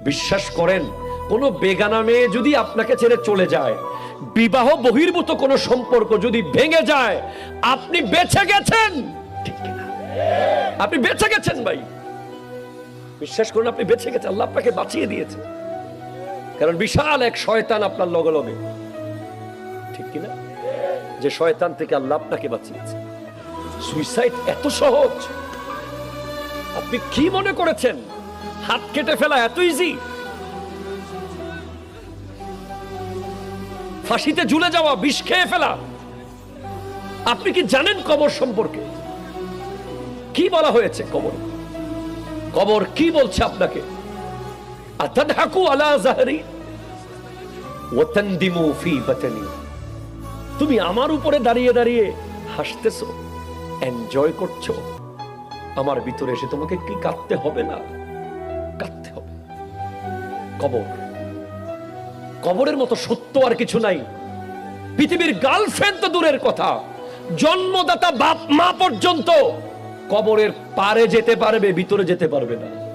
বিশ্বাস করেন, কোনো বেগানা মেয়ে যদি আপনাকে ছেড়ে চলে যায়, বিবাহ বহির্ভূত কোনো সম্পর্ক যদি ভেঙে যায়, আপনি বেঁচে গেছেন। আপনি বেঁচে গেছেন ভাই। বিশ্বাস করুন, আপনি বেঁচে গেছেন, আল্লাহ আপনাকে বাঁচিয়ে দিয়েছে। কারণ বিশাল এক শয়তান আপনার লগে লগে ঠিক কিনা? যে শয়তান থেকে আল্লাহ আপনাকে বাঁচিয়েছে। সুইসাইড এত সহজ। আপনি কি মনে করেছেন? হাত কেটে ফেলা এত ইজি ফাঁসিতে ঝুলে যাওয়া বিষ খেয়ে ফেলা। আপনি কি জানেন কবর সম্পর্কে? কি বলা হয়েছে কবর? কবর কি বলছে আপনাকে? তুমি আমার উপরে দাঁড়িয়ে দাঁড়িয়ে হাসতেছো এনজয় করছ। আমার ভিতরে এসে তোমাকে কি কাঁদতে হবে না? কবর। কবরের মতো সত্য আর কিছু নাই। পৃথিবীর গার্লফ্রেন্ড তো দূরের কথা। জন্মদাতা বাপ মা পর্যন্ত কবরের পারে যেতে পারবে, ভিতরে যেতে পারবে না।